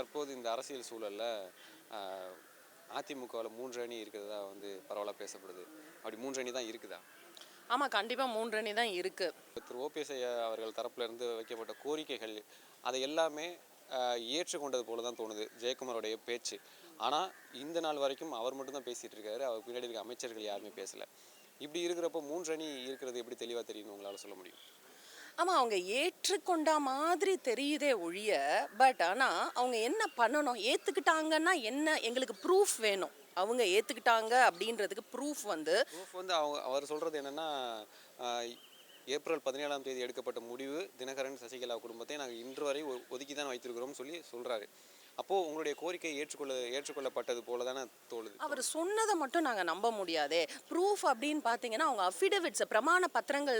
தற்போது இந்த அரசியல் சூழலில் அதிமுகவில் மூன்று அணி இருக்கிறதா வந்து பரவலாக பேசப்படுது. அப்படி மூன்று அணி தான் இருக்குதா? ஆமாம் கண்டிப்பாக மூன்று அணி தான் இருக்குது திரு. ஓபிஎஸ் அவர்கள் தரப்புல இருந்து வைக்கப்பட்ட கோரிக்கைகள் அதை எல்லாமே ஏற்றுக்கொண்டது போல தான் தோணுது ஜெயக்குமாரோடைய பேச்சு. ஆனால் இந்த நாள் வரைக்கும் அவர் மட்டும்தான் பேசிட்டு இருக்காரு. அவர் பின்னாடி இருக்க அமைச்சர்கள் யாருமே பேசல. இப்படி இருக்கிறப்போ மூன்று அணி இருக்கிறது எப்படி தெளிவாக தெரியும்னு உங்களால் சொல்ல முடியும்? ஆமாம் அவங்க ஏற்றுக்கொண்டா மாதிரி தெரியுதே ஒழிய பட் ஆனால் அவங்க என்ன பண்ணணும்? ஏற்றுக்கிட்டாங்கன்னா என்ன எங்களுக்கு ப்ரூஃப் வேணும்? அவங்க ஏற்றுக்கிட்டாங்க அப்படின்றதுக்கு ப்ரூஃப் வந்து ப்ரூஃப் வந்து அவங்க அவர் சொல்கிறது என்னென்னா ஏப்ரல் பதினேழாம் தேதி எடுக்கப்பட்ட முடிவு தினகரன் சசிகலா குடும்பத்தை நாங்கள் இன்று வரை ஒதுக்கி தான் வைத்திருக்கிறோம்னு சொல்லி சொல்கிறாரு அப்போது உங்களுடைய கோரிக்கை ஏற்றுக்கொள்ள ஏற்றுக்கொள்ளப்பட்டது போல தானே தோணுது? அவர் சொன்னதை மட்டும் நாங்கள் நம்ப முடியாதே. ப்ரூஃப் அப்படின்னு பார்த்தீங்கன்னா அவங்க அஃபிடவிட்ஸ் பிரமாண பத்திரங்கள்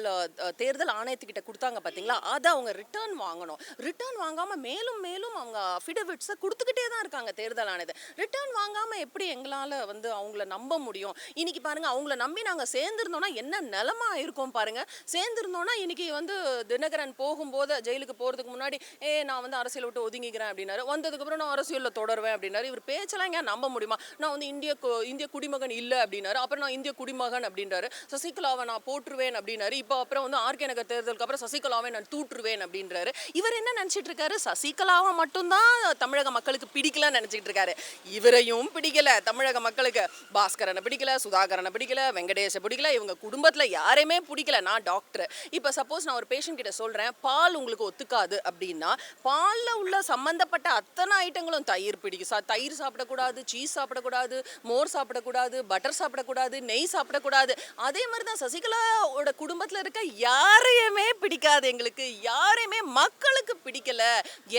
தேர்தல் ஆணையத்துக்கிட்ட கொடுத்தாங்க பார்த்தீங்களா அதை அவங்க ரிட்டர்ன் வாங்கணும். ரிட்டர்ன் வாங்காமல் மேலும் மேலும் அவங்க அஃபிடவிட்ஸை கொடுத்துக்கிட்டே தான் இருக்காங்க தேர்தல் ஆணையத்தை. ரிட்டர்ன் வாங்காமல் எப்படி எங்களால் வந்து அவங்கள நம்ப முடியும்? இன்னைக்கு பாருங்கள் அவங்கள நம்பி நாங்கள் சேர்ந்துருந்தோம்னா என்ன நிலமா இருக்கும் பாருங்க? சேர்ந்துருந்தோம்னா இன்னைக்கு வந்து தினகரன் போகும்போது ஜெயிலுக்கு போகிறதுக்கு முன்னாடி ஏ நான் வந்து அரசியல் விட்டு ஒதுங்கிக்கிறேன் அப்படின்னாரு. வந்ததுக்கப்புறம் நான் அரசியலில் தொடருவேன் அப்படின்னாரு. இவர் பேச்செல்லாம் எங்கே நம்ப முடியுமா? நான் வந்து இந்திய கு- இந்திய குடிமகன் இல்லை அப்படின்னாரு. அப்புறம் நான் இந்திய குடிமகன் அப்படின்றாரு. சசிகலாவை நான் போட்டுருவேன் அப்படின்னாரு. இப்போ அப்புறம் வந்து ஆர்கே நகர் தேர்தலுக்கு அப்புறம் சசிகலாவை நான் தூற்றுவேன் அப்படின்றாரு. இவர் என்ன நினச்சிட்டு இருக்காரு? சசிகலாவை மட்டும்தான் தமிழக மக்களுக்கு பிடிக்கலன்னு நினச்சிட்டு இருக்காரு. இவரையும் பிடிக்கல. தமிழக மக்களுக்கு பாஸ்கரனை பிடிக்கல சுதாகரனை பிடிக்கல வெங்கடேஷை பிடிக்கல. இவங்க குடும்பத்தில் யாரையுமே பிடிக்கல. நான் டாக்டர். இப்போ சப்போஸ் நான் ஒரு பேஷண்ட் கிட்ட சொல்கிறேன் பால் உங்களுக்கு ஒத்துக்காது அப்படின்னா பாலில் உள்ள சம்மந்தப்பட்ட அத்தனை ஐட்டங்களும் தயிர் பிடிக்கும். சா தயிர் சாப்பிடக்கூடாது சீஸ் சாப்பிடக்கூடாது மோர் சாப்பிடக்கூடாது பட்டர் சாப்பிடக்கூடாது நெய் சாப்பிடக்கூடாது. அதே மாதிரி தான் சசிகலாவோட குடும்பத்தில் இருக்க யாரையுமே பிடிக்காது எங்களுக்கு. யாரையுமே மக்களுக்கு பிடிக்கல.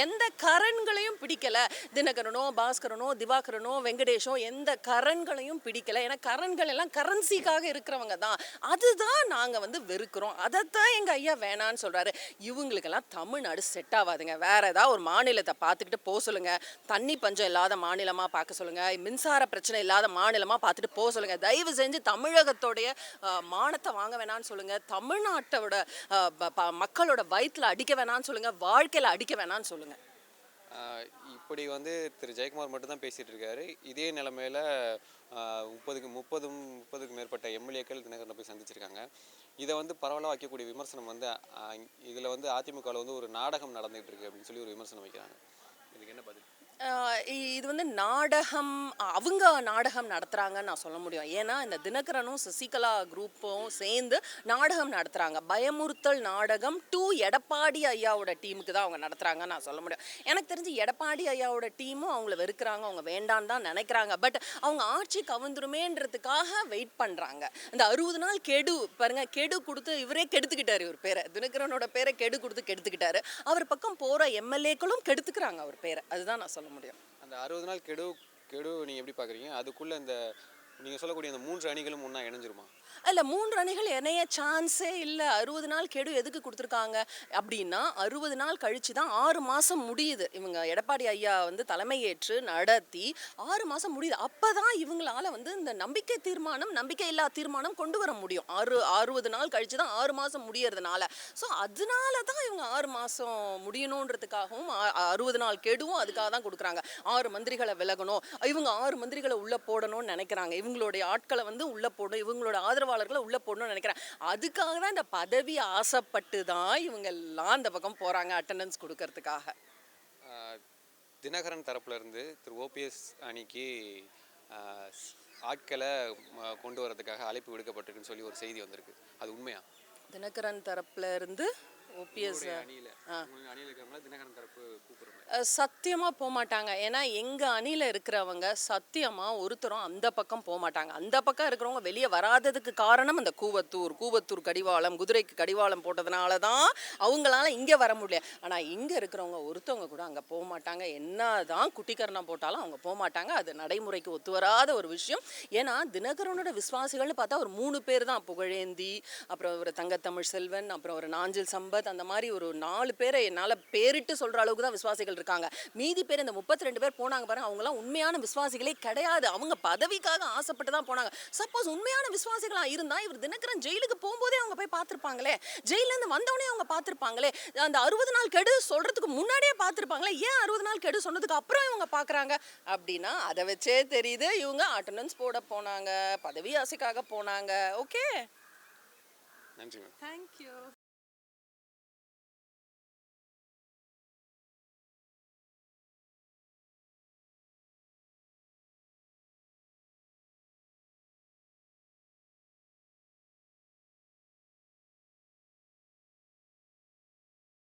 எந்த கரன்களையும் பிடிக்கல. தினகரனோ பாஸ்கரனோ திவாகரனோ வெங்கடேஷோ எந்த கரன்களையும் பிடிக்கல. ஏன்னா கரன்கள் எல்லாம் கரன்சிக்காக இருக்கிறவங்க தான். அதுதான் நாங்கள் வந்து வெறுக்கிறோம். அதைத்தான் எங்கள் ஐயா வேணான்னு சொல்கிறாரு இவங்களுக்கெல்லாம் தமிழ்நாடு செட் ஆகாதுங்க. வேற ஏதாவது ஒரு மாநிலத்தை பார்த்துக்கிட்டு போக சொல்லுங்க. தண்ணி பஞ்சம் இல்லாத மாநிலமாக பார்க்க சொல்லுங்க. மின்சார பிரச்சனை இல்லாத மாநிலமாக பார்த்துட்டு போக சொல்லுங்க. தயவு செஞ்சு தமிழகத்தோடைய மானத்தை வாங்க வேணாம்னு சொல்லுங்க. தமிழ்நாட்டோட மக்களோட வயிற்றுல அடிக்க வேணாம்னு சொல்லுங்க. வாழ்க்கையில் அடிக்க வேணாம்னு சொல்லுங்க. இப்படி வந்து திரு. ஜெயக்குமார் மட்டும்தான் பேசிட்டு இருக்காரு. இதே நிலைமையில முப்பதுக்கு முப்பதும் முப்பதுக்கு மேற்பட்ட எம்எல்ஏக்கள் தினகரனை போய் சந்திச்சிருக்காங்க. இதை வந்து பரவலாக வைக்கக்கூடிய விமர்சனம் வந்து இதில் இதுல வந்து அதிமுகவில் வந்து ஒரு நாடகம் நடந்துகிட்டு இருக்கு அப்படின்னு சொல்லி ஒரு விமர்சனம் வைக்கிறாங்க. இதுக்கு என்ன பதில்? இது வந்து நாடகம் அவங்க நாடகம் நடத்துகிறாங்கன்னு நான் சொல்ல முடியும். ஏன்னா இந்த தினகரனும் சசிகலா குரூப்பும் சேர்ந்து நாடகம் நடத்துகிறாங்க பயமுறுத்தல் நாடகம் டூ எடப்பாடி ஐயாவோட டீமுக்கு தான் அவங்க நடத்துகிறாங்கன்னு நான் சொல்ல முடியும். எனக்கு தெரிஞ்சு எடப்பாடி ஐயாவோட டீமும் அவங்கள வெறுக்கிறாங்க அவங்க வேண்டான்னு தான் நினைக்கிறாங்க. பட் அவங்க ஆட்சி கவுந்துருமேன்றதுக்காக வெயிட் பண்ணுறாங்க இந்த அறுபது நாள் கெடு பாருங்க கெடு கொடுத்து இவரே கெடுத்துக்கிட்டார் இவர் பேரை. தினகரனோட பேரை கெடு கொடுத்து கெடுத்துக்கிட்டாரு. அவர் பக்கம் போகிற எம்எல்ஏக்களும் கெடுத்துக்கிறாங்க அவர். பேரை. அதுதான் நான் சொல்ல முடியும். அந்த அறுபது நாள் கெடு கெடு நீங்கள் எப்படி பார்க்குறீங்க? அதுக்குள்ளே இந்த நீங்கள் சொல்லக்கூடிய அந்த மூன்று அணிகளும் ஒன்றா இணைஞ்சிருமா? அல்ல மூன்று அணிகள் இணைய சான்ஸே இல்லை அறுபது நாள் கெடு எதுக்கு கொடுத்துருக்காங்க? அப்படின்னா அறுபது நாள் கழிச்சு தான் ஆறு மாதம் முடியுது. இவங்க எடப்பாடி ஐயா வந்து தலைமையேற்று நடத்தி ஆறு மாதம் முடியுது. அப்போ தான் இவங்களால வந்து இந்த நம்பிக்கை தீர்மானம் நம்பிக்கை இல்லா தீர்மானம் கொண்டு வர முடியும். ஆறு அறுபது நாள் கழிச்சு தான் ஆறு மாதம் முடியறதுனால. ஸோ அதனால தான் இவங்க ஆறு மாதம் முடியணுன்றதுக்காகவும் அறுபது நாள் கெடுவும் அதுக்காக தான் கொடுக்குறாங்க. ஆறு மந்திரிகளை விலகணும். இவங்க ஆறு மந்திரிகளை உள்ளே போடணும்னு நினைக்கிறாங்க. இவங்களுடைய ஆட்களை வந்து உள்ளே போடணும். இவங்களோட ஆதரவாளர்களை உள்ளே போடணும்னு நினைக்கிறாங்க அதுக்காக தான் இந்த பதவி ஆசைப்பட்டு தான் இவங்க எல்லாம் இந்த பக்கம் போகிறாங்க அட்டண்டன்ஸ் கொடுக்கறதுக்காக. தினகரன் தரப்புல இருந்து திரு. ஓபிஎஸ் அணிக்கு ஆட்களை கொண்டு வரதுக்காக அழைப்பு விடுக்கப்பட்டிருக்குன்னு சொல்லி ஒரு செய்தி வந்திருக்கு. அது உண்மையா? தினகரன் தரப்புல இருந்து ஓபிஎஸ் சத்தியமாக போக மாட்டாங்க ஏன்னா எங்கள் அணியில் இருக்கிறவங்க சத்தியமாக ஒருத்தரும் அந்த பக்கம் போக மாட்டாங்க அந்த பக்கம் இருக்கிறவங்க வெளியே வராததுக்கு காரணம் அந்த கூவத்தூர். கூவத்தூர் கடிவாளம் குதிரைக்கு கடிவாளம் போட்டதுனால தான் அவங்களால இங்கே வர முடியல. ஆனால் இங்கே இருக்கிறவங்க ஒருத்தவங்க கூட அங்கே போக மாட்டாங்க என்ன தான் குட்டிக்கரணம் போட்டாலும் அவங்க போக மாட்டாங்க அது நடைமுறைக்கு ஒத்து வராத ஒரு விஷயம். ஏன்னா தினகரனோட விசுவாசிகள்னு பார்த்தா ஒரு மூணு பேர் தான். புகழேந்தி அப்புறம் ஒரு தங்கத்தமிழ் செல்வன் அப்புறம் ஒரு நாஞ்சில் சம்பத் பகவத் அந்த மாதிரி ஒரு நாலு பேரை என்னால் பேரிட்டு சொல்கிற அளவுக்கு தான் விசுவாசிகள் இருக்காங்க. மீதி பேர் இந்த முப்பத்தி ரெண்டு பேர் போனாங்க பாருங்க அவங்களாம் உண்மையான விசுவாசிகளே கிடையாது. அவங்க பதவிக்காக ஆசைப்பட்டு தான் போனாங்க. சப்போஸ் உண்மையான விசுவாசிகளா இருந்தா இவர் தினகரன் ஜெயிலுக்கு போகும்போதே அவங்க போய் பார்த்துருப்பாங்களே. ஜெயில இருந்து வந்தவொடனே அவங்க பார்த்துருப்பாங்களே. அந்த அறுபது நாள் கெடு சொல்றதுக்கு முன்னாடியே பார்த்துருப்பாங்களே. ஏன் அறுபது நாள் கெடு சொன்னதுக்கு அப்புறம் இவங்க பார்க்குறாங்க? அப்படின்னா அதை வச்சே தெரியுது இவங்க அட்டண்டன்ஸ் போட போனாங்க பதவி ஆசைக்காக போனாங்க. ஓகே நன்றி மேம். தேங்க்யூ